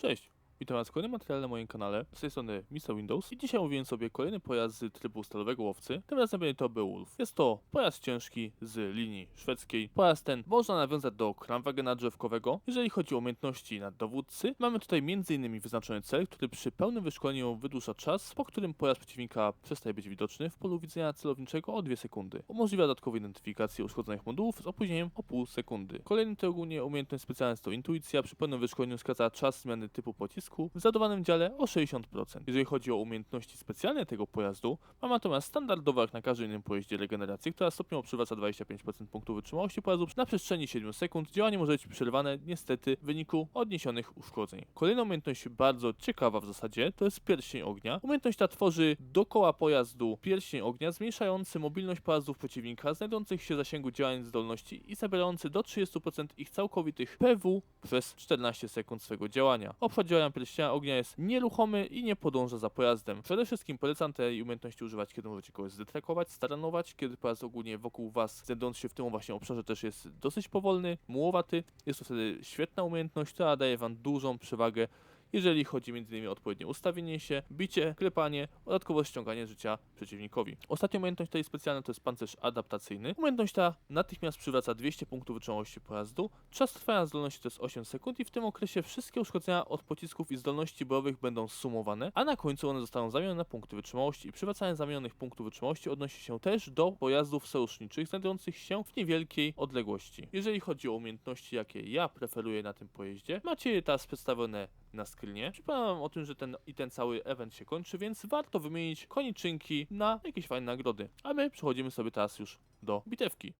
Cześć! Witam Was w kolejnym materiale na moim kanale. Z tej strony Mr. Windows i dzisiaj omówiłem sobie kolejny pojazd z trybu stalowego łowcy. Tym razem będzie to Beowulf. Jest to pojazd ciężki z linii szwedzkiej. Pojazd ten można nawiązać do kramwagena drzewkowego. Jeżeli chodzi o umiejętności na dowódcy, mamy tutaj m.in. wyznaczony cel, który przy pełnym wyszkoleniu wydłuża czas, po którym pojazd przeciwnika przestaje być widoczny w polu widzenia celowniczego o 2 sekundy. Umożliwia dodatkową identyfikację uszkodzonych modułów z opóźnieniem o pół sekundy. Kolejny to ogólnie umiejętność specjalna jest to intuicja. Przy pełnym wyszkoleniu skraca czas zmiany typu pocisku w zadawanym dziale o 60%. Jeżeli chodzi o umiejętności specjalne tego pojazdu, ma natomiast standardowo jak na każdym innym pojeździe regenerację, która stopniowo przywraca 25% punktów wytrzymałości pojazdu na przestrzeni 7 sekund. Działanie może być przerwane niestety w wyniku odniesionych uszkodzeń. Kolejna umiejętność bardzo ciekawa w zasadzie to jest pierścień ognia. Umiejętność ta tworzy dookoła pojazdu pierścień ognia zmniejszający mobilność pojazdów przeciwnika znajdujących się w zasięgu działań zdolności i zabierający do 30% ich całkowitych PW przez 14 sekund swego działania. Obszar działania pierścienia ognia jest nieruchomy i nie podąża za pojazdem. Przede wszystkim polecam tej umiejętności używać, kiedy możecie kogoś zdetrakować, staranować, kiedy pojazd ogólnie wokół was, znajdując się w tym właśnie obszarze, też jest dosyć powolny, mułowaty. Jest to wtedy świetna umiejętność, która daje wam dużą przewagę jeżeli chodzi m.in. o odpowiednie ustawienie się, bicie, klepanie, dodatkowo ściąganie życia przeciwnikowi. Ostatnia umiejętność tutaj specjalna to jest pancerz adaptacyjny. Umiejętność ta natychmiast przywraca 200 punktów wytrzymałości pojazdu. Czas trwania zdolności to jest 8 sekund i w tym okresie wszystkie uszkodzenia od pocisków i zdolności bojowych będą sumowane, a na końcu one zostaną zamienione na punkty wytrzymałości i przywracanie zamienionych punktów wytrzymałości odnosi się też do pojazdów sojuszniczych znajdujących się w niewielkiej odległości. Jeżeli chodzi o umiejętności, jakie ja preferuję na tym pojeździe, macie je teraz przedstawione na screenie. Przypominam o tym, że ten i ten cały event się kończy, więc warto wymienić koniczynki na jakieś fajne nagrody. A my przechodzimy sobie teraz już do bitewki.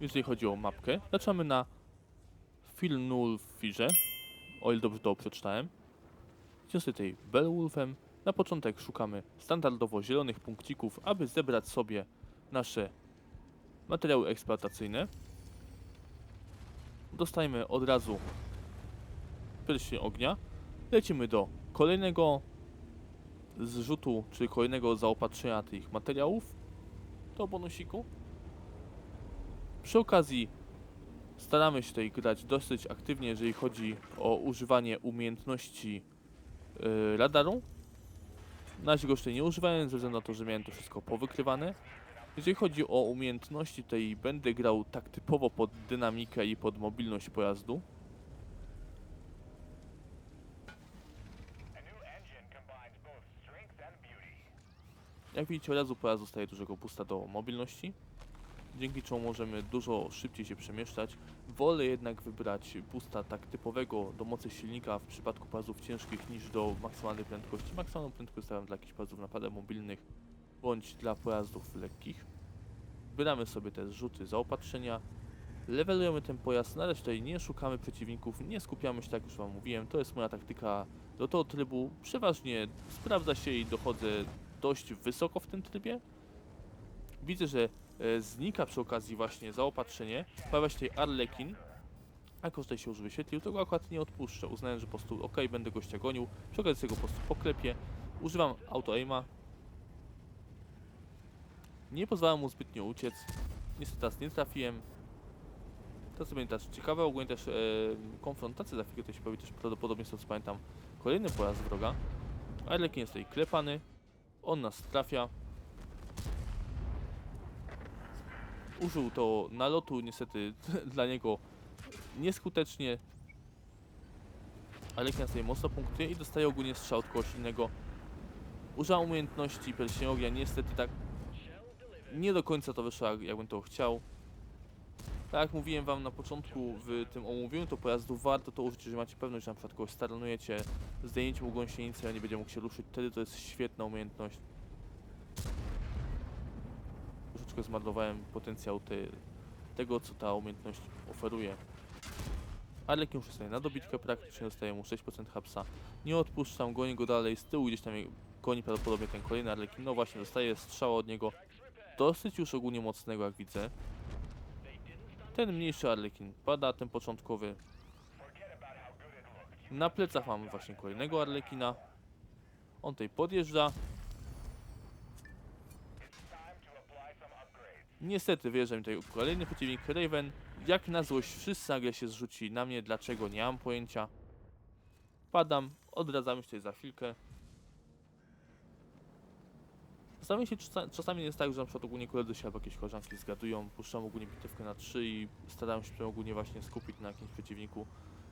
Jeżeli chodzi o mapkę, zaczynamy na Filnulfirze, o ile dobrze to przeczytałem. Idziemy sobie tutaj Beowulfem. Na początek szukamy standardowo zielonych punkcików, aby zebrać sobie nasze materiały eksploatacyjne. Dostajemy od razu pierścień ognia. Lecimy do kolejnego zrzutu, czy kolejnego zaopatrzenia tych materiałów do bonusiku. Przy okazji staramy się tutaj grać dosyć aktywnie, jeżeli chodzi o używanie umiejętności yy, radaru. Na razie go jeszcze nie używałem, ze względu na to, że miałem to wszystko powykrywane. Jeżeli chodzi o umiejętności, tutaj będę grał tak typowo pod dynamikę i pod mobilność pojazdu. Jak widzicie, od razu pojazd dostaje dużego boosta do mobilności, dzięki czemu możemy dużo szybciej się przemieszczać. Wolę jednak wybrać boosta tak typowego do mocy silnika w przypadku pojazdów ciężkich niż do maksymalnej prędkości. Maksymalną prędkość stawiam dla jakichś pojazdów naprawdę mobilnych bądź dla pojazdów lekkich. Wybieramy sobie te zrzuty zaopatrzenia, levelujemy ten pojazd, na razie tutaj nie szukamy przeciwników, nie skupiamy się, tak już Wam mówiłem, to jest moja taktyka do tego trybu. Przeważnie sprawdza się i dochodzę dość wysoko w tym trybie. Widzę, że e, znika przy okazji właśnie zaopatrzenie. Pojawia się tutaj Arlekin. Jako, tutaj się już wyświetlił, to go akurat nie odpuszczę. Uznałem, że po prostu ok, będę gościa gonił. Przy okazji sobie go po prostu poklepię. Używam auto-aima. Nie pozwalam mu zbytnio uciec. Niestety teraz nie trafiłem. To co będzie też ciekawe, ogólnie też e, konfrontacja za chwilę to się pojawi też prawdopodobnie, tego co pamiętam, kolejny pojazd wroga. Arlekin jest tutaj klepany. On nas trafia. Użył to nalotu, niestety dla niego nieskutecznie. Ale nas tutaj mocno punktuje i dostaje ogólnie strzał od kogoś innego. Użyłem umiejętności pierścienia niestety tak nie do końca to wyszło jak, jakbym to chciał. Tak jak mówiłem wam na początku w tym omówieniu to pojazdu, warto to użyć, jeżeli macie pewność, że na przykład kogoś staranujecie, zdejęcie mu gąsienicy, a nie będzie mógł się ruszyć, wtedy to jest świetna umiejętność. Troszeczkę zmarnowałem potencjał te, tego, co ta umiejętność oferuje. Arlekin już tutaj na dobitkę praktycznie, dostaje mu 6% hapsa. Nie odpuszczam, gonię go dalej, z tyłu gdzieś tam goni prawdopodobnie ten kolejny Arlekin. No właśnie, dostaje strzała od niego, dosyć już ogólnie mocnego jak widzę. Ten mniejszy Arlekin pada, ten początkowy. Na plecach mamy właśnie kolejnego Arlekina. On tutaj podjeżdża. Niestety wyjeżdża mi tutaj kolejny przeciwnik Raven. Jak na złość wszyscy nagle się zrzuci na mnie, dlaczego nie mam pojęcia. Padam, odradzamy się tutaj za chwilkę. Czasami, się, czasa- czasami jest tak, że na przykład ogólnie koledzy się albo jakieś koleżanki zgadują, puszczam ogólnie bitewkę na 3 i starają się ogólnie właśnie skupić na jakimś przeciwniku.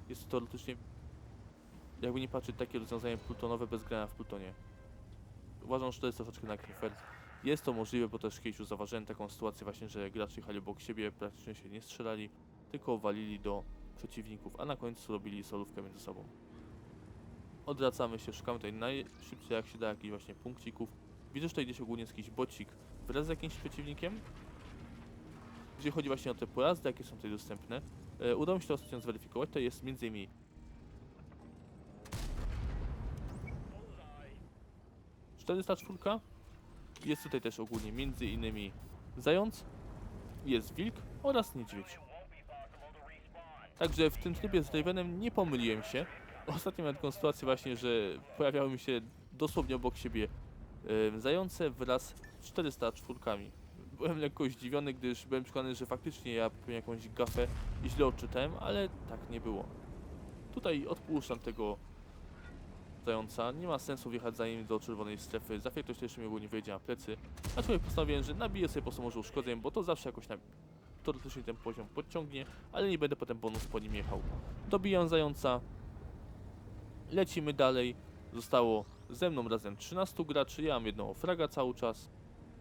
Jest to teoretycznie, jakby nie patrzeć, takie rozwiązanie plutonowe bez grania w plutonie. Uważam, że to jest troszeczkę na fair. Jest to możliwe, bo też kiedyś już zauważyłem taką sytuację właśnie, że gracze jechali obok siebie, praktycznie się nie strzelali, tylko walili do przeciwników, a na końcu robili solówkę między sobą. Odwracamy się, szukamy tutaj najszybciej jak się da jakichś właśnie punkcików. Widzę, że tutaj gdzieś ogólnie jakiś bocik wraz z jakimś przeciwnikiem. Gdzie chodzi właśnie o te pojazdy, jakie są tutaj dostępne. E, udało mi się to ostatnio zweryfikować, to jest innymi 404. Jest tutaj też ogólnie między innymi zając, jest wilk oraz niedźwiedź. Także w tym trybie z Ravenem nie pomyliłem się. Ostatnio miałem taką sytuację właśnie, że pojawiały mi się dosłownie obok siebie zające wraz z 404. Byłem lekko zdziwiony, gdyż byłem przekonany, że faktycznie ja popełniłem jakąś gafę i źle odczytałem, ale tak nie było. Tutaj odpuszczam tego zająca. Nie ma sensu wjechać za nim do czerwonej strefy. Za ktoś też mi ogólnie wyjdzie na plecy. Aczkolwiek postanowiłem, że nabiję sobie po prostu może uszkodzeń, bo to zawsze jakoś na teoretycznie ten poziom podciągnie, ale nie będę potem bonus po nim jechał. Dobijam zająca. Lecimy dalej. Zostało ze mną razem 13 graczy. Ja mam jedną fraga cały czas.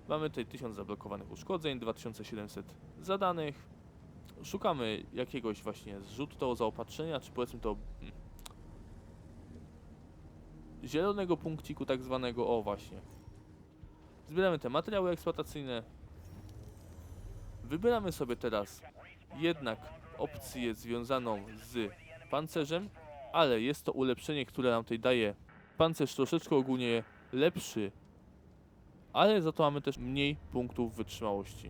Mamy tutaj 1000 zablokowanych uszkodzeń, 2700 zadanych. Szukamy jakiegoś właśnie zrzutu do zaopatrzenia, czy powiedzmy to mm, zielonego punkciku tak zwanego, o właśnie. Zbieramy te materiały eksploatacyjne. Wybieramy sobie teraz jednak opcję związaną z pancerzem, ale jest to ulepszenie, które nam tutaj daje pancerz troszeczkę ogólnie lepszy, ale za to mamy też mniej punktów wytrzymałości.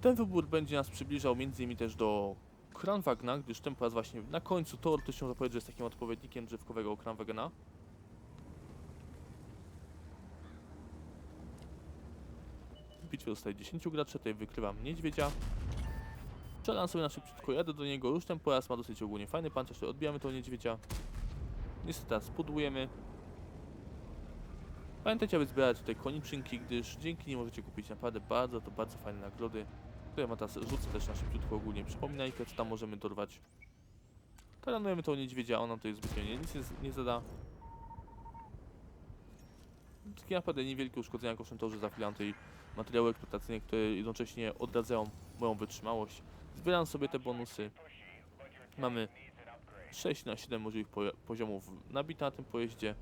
Ten wybór będzie nas przybliżał między też do Kranwagna, gdyż ten pojazd właśnie na końcu teoretycznie można powiedzieć, że jest takim odpowiednikiem drzewkowego Kranwagena. W bitwie zostaje 10 graczy, tutaj wykrywam niedźwiedzia. Strzelam sobie na szybciutko, jadę do niego, już ten pojazd ma dosyć ogólnie fajny pancerz, tutaj odbijamy tą niedźwiedzia. Niestety teraz pudłujemy. Pamiętajcie, aby zbierać tutaj koniczynki, gdyż dzięki nim możecie kupić naprawdę bardzo, to bardzo fajne nagrody. Tutaj ma teraz rzucę też na szybciutko ogólnie przypominajkę, co tam możemy dorwać. Taranujemy tą niedźwiedzia, ona tutaj zbytnio nie, nic nie, nie zada. Takie naprawdę niewielkie uszkodzenia kosztem to, że za chwilę mam tutaj materiały eksploatacyjne, które jednocześnie odradzają moją wytrzymałość. Zbieram sobie te bonusy. Mamy 6 na 7 możliwych po poziomów nabite na tym pojeździe.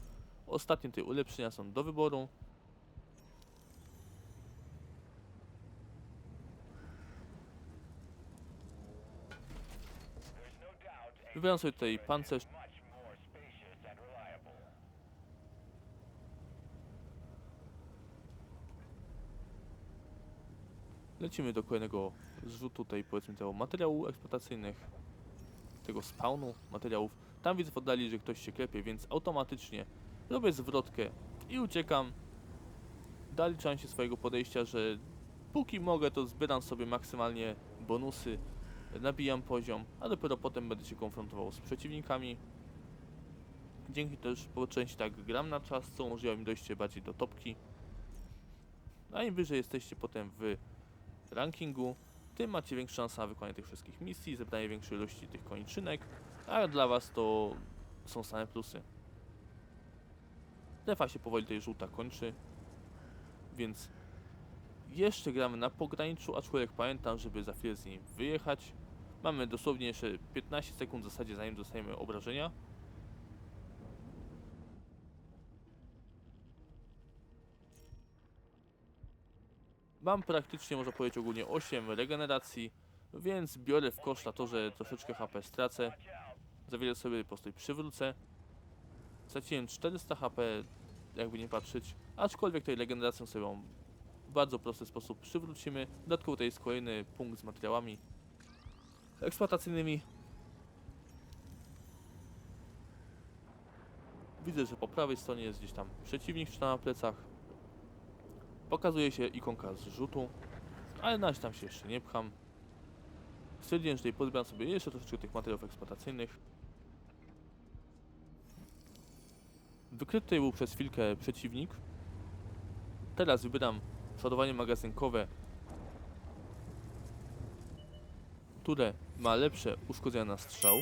Ostatnie tutaj ulepszenia są do wyboru. Wybieram sobie tutaj pancerz. Lecimy do kolejnego zrzutu tutaj powiedzmy tego materiału eksploatacyjnych, tego spawnu materiałów. Tam widzę w oddali, że ktoś się klepie, więc automatycznie robię zwrotkę i uciekam. Daliczam się swojego podejścia, że póki mogę, to zbieram sobie maksymalnie bonusy, nabijam poziom, a dopiero potem będę się konfrontował z przeciwnikami. Dzięki też po części tak gram na czas, co umożliwia mi dojście bardziej do topki. A im wyżej jesteście potem w rankingu, tym macie większą szansę na wykonanie tych wszystkich misji, zebranie większej ilości tych koniczynek, a dla was to są same plusy. Defa się powoli tutaj żółta kończy, więc jeszcze gramy na pograniczu, aczkolwiek pamiętam, żeby za chwilę z niej wyjechać. Mamy dosłownie jeszcze 15 sekund w zasadzie zanim dostajemy obrażenia. Mam praktycznie, można powiedzieć, ogólnie 8 regeneracji, więc biorę w kosz na to, że troszeczkę HP stracę. Za wiele sobie po prostu przywrócę. Straciłem 400 HP, jakby nie patrzeć, aczkolwiek tej regeneracją sobie w bardzo prosty sposób przywrócimy. Dodatkowo tutaj jest kolejny punkt z materiałami eksploatacyjnymi. Widzę, że po prawej stronie jest gdzieś tam przeciwnik czy na plecach. Pokazuje się ikonka zrzutu, ale na tam się jeszcze nie pcham. Stwierdziłem, że tutaj pozbieram sobie jeszcze troszeczkę tych materiałów eksploatacyjnych. Wykryty był przez chwilkę przeciwnik. Teraz wybieram przodowanie magazynkowe, które ma lepsze uszkodzenia na strzał.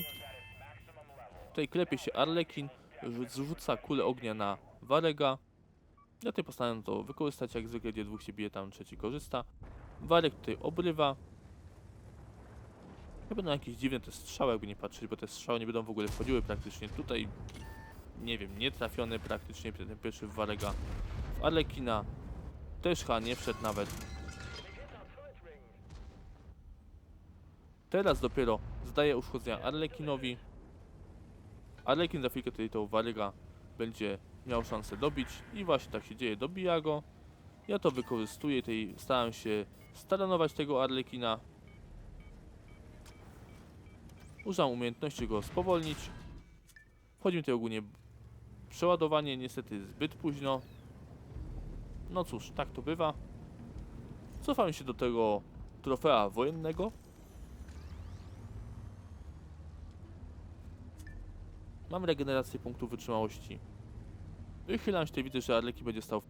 Tutaj klepie się Arlekin, rzu- zrzuca kulę ognia na Warega. Ja tutaj postanowiłem to wykorzystać, jak zwykle, gdzie dwóch się bije, tam trzeci korzysta. Warek tutaj obrywa. Nie będą jakieś dziwne te strzały, jakby nie patrzeć, bo te strzały nie będą w ogóle wchodziły praktycznie tutaj. Nie wiem, nie trafiony praktycznie ten pierwszy w Warega. W Arlekina też chyba nie wszedł nawet. Teraz dopiero zdaje uszkodzenia Arlekinowi. Arlekin za chwilkę tutaj tą Waryga będzie miał szansę dobić i właśnie tak się dzieje, dobija go. Ja to wykorzystuję, tej staram się staranować tego Arlekina. Używam umiejętności go spowolnić. Wchodzi mi tutaj ogólnie przeładowanie, niestety zbyt późno. No cóż, tak to bywa. Cofam się do tego trofea wojennego. Mam regenerację punktów wytrzymałości. Wychylam się widzę, że Arleki będzie stał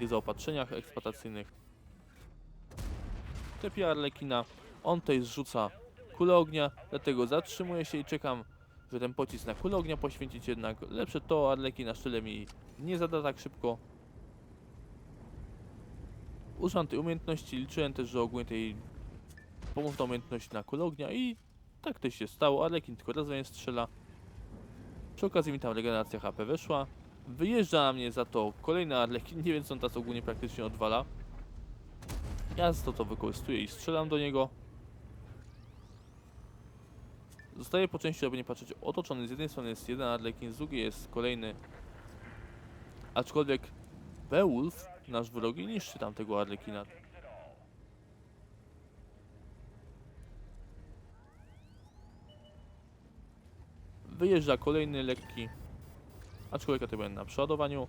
w zaopatrzeniach eksploatacyjnych. Tepię Arlekina, on tutaj zrzuca kulę ognia, dlatego zatrzymuję się i czekam, że ten pocisk na kulę ognia poświęcić jednak. Lepsze to Arleki na szczele mi nie zada tak szybko. Używam tej umiejętności, liczyłem też, że ogólnie tej pomocna umiejętność na kulę ognia i tak też się stało, Arlekin tylko raz strzela. Przy okazji mi tam regeneracja HP weszła. Wyjeżdża na mnie za to kolejny Arlekin, nie wiem co on teraz ogólnie praktycznie odwala. Ja za to to wykorzystuję i strzelam do niego. Zostaje po części, żeby nie patrzeć, otoczony. Z jednej strony jest jeden Arlekin, z drugiej jest kolejny. Aczkolwiek Beowulf, nasz wrogi, niszczy tamtego Arlekina. Wyjeżdża kolejny lekki, aczkolwiek to będę na przeładowaniu.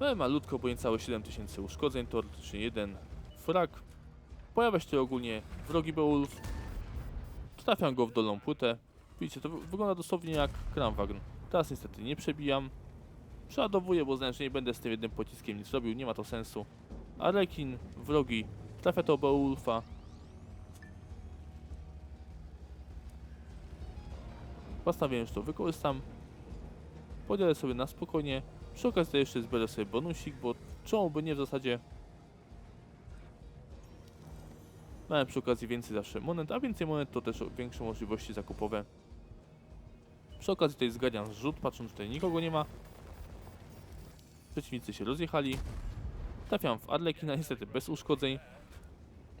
Ale malutko, bo niecałe 7000 uszkodzeń, teoretycznie jeden frag. Pojawia się ogólnie wrogi Beowulf. Trafiam go w dolną płytę. Widzicie, to wy- wygląda dosłownie jak Kramwagn. Teraz niestety nie przebijam. Przeładowuję, bo znam, że nie będę z tym jednym pociskiem nic robił, nie ma to sensu. Arekin, wrogi, trafia to Beowulfa. Postanowiłem, że to wykorzystam. Podzielę sobie na spokojnie. Przy okazji jeszcze zbiorę sobie bonusik, bo czemu by nie w zasadzie. Mamy przy okazji więcej zawsze monet, a więcej monet to też większe możliwości zakupowe. Przy okazji tutaj zganiam zrzut, patrząc, tutaj nikogo nie ma. Przeciwnicy się rozjechali. Trafiam w Arlekina, niestety bez uszkodzeń.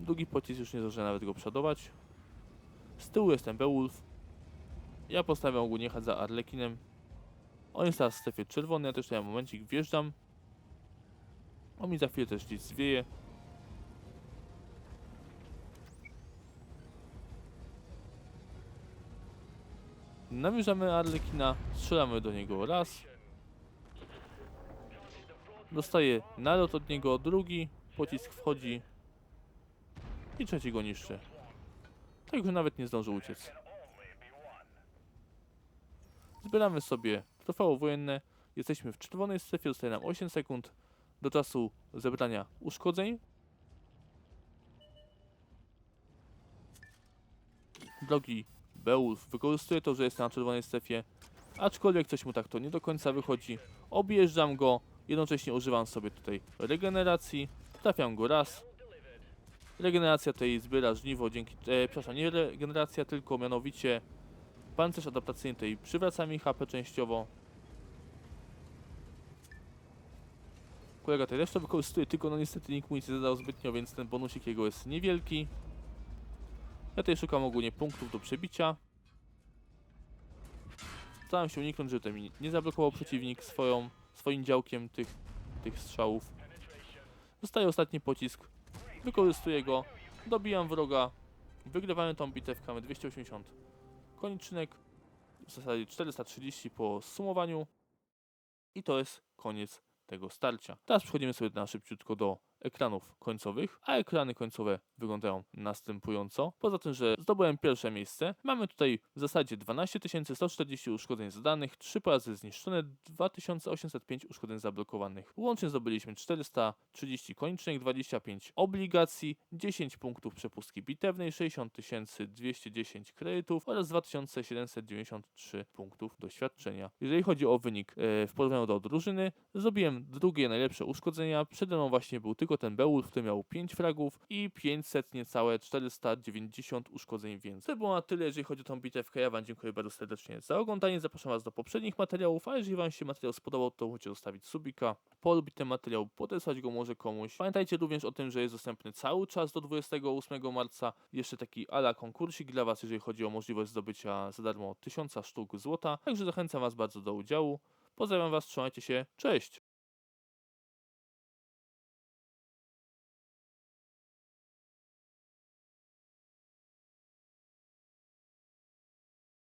Drugi pocisk już nie zdążyłem nawet go przodować. Z tyłu jestem Beowulf. Ja postawiam ogólnie za Arlekinem. On jest teraz w strefie czerwonej, ja też tutaj momencik wjeżdżam. On mi za chwilę też gdzieś zwieje. Namierzamy Arlekina, strzelamy do niego raz. Dostaje nalot od niego drugi, pocisk wchodzi i trzeci go niszczy. Tak, że nawet nie zdążył uciec. Zbieramy sobie trofeo wojenne. Jesteśmy w czerwonej strefie, zostaje nam 8 sekund do czasu zebrania uszkodzeń. Drogi Beowulf wykorzystuje to, że jest na czerwonej strefie, aczkolwiek coś mu tak to nie do końca wychodzi. Objeżdżam go, jednocześnie używam sobie tutaj regeneracji, trafiam go raz. Regeneracja tej zbiera żniwo dzięki, e, przepraszam, nie regeneracja, tylko mianowicie Pancerz adaptacyjny tutaj przywraca mi HP częściowo. Kolega tutaj resztę wykorzystuje, tylko no niestety nikt mu nic nie zadał zbytnio, więc ten bonusik jego jest niewielki. Ja tutaj szukam ogólnie punktów do przebicia. Staram się uniknąć, żeby mi nie zablokował przeciwnik swoją, swoim działkiem tych, tych strzałów. Zostaje ostatni pocisk. Wykorzystuję go. Dobijam wroga. Wygrywamy tą bitewkę. Mamy 280 koniczynek. W zasadzie 430 po sumowaniu. I to jest koniec tego starcia. Teraz przechodzimy sobie na szybciutko do ekranów końcowych, a ekrany końcowe wyglądają następująco. Poza tym, że zdobyłem pierwsze miejsce, mamy tutaj w zasadzie 12 140 uszkodzeń zadanych, 3 pojazdy zniszczone, 2805 uszkodzeń zablokowanych. Łącznie zdobyliśmy 430 konicznych, 25 obligacji, 10 punktów przepustki bitewnej, 60 210 kredytów oraz 2793 punktów doświadczenia. Jeżeli chodzi o wynik e, w porównaniu do drużyny, zrobiłem drugie najlepsze uszkodzenia. Przede mną właśnie był ten Beowulf, który miał 5 fragów i 500 niecałe 490 uszkodzeń więcej. To było na tyle, jeżeli chodzi o tą bitewkę. Ja Wam dziękuję bardzo serdecznie za oglądanie. Zapraszam Was do poprzednich materiałów, a jeżeli Wam się materiał spodobał, to możecie zostawić subika, polubić ten materiał, podesłać go może komuś. Pamiętajcie również o tym, że jest dostępny cały czas do 28 marca. Jeszcze taki ala konkursik dla Was, jeżeli chodzi o możliwość zdobycia za darmo 1000 sztuk złota. Także zachęcam Was bardzo do udziału. Pozdrawiam Was, trzymajcie się, cześć!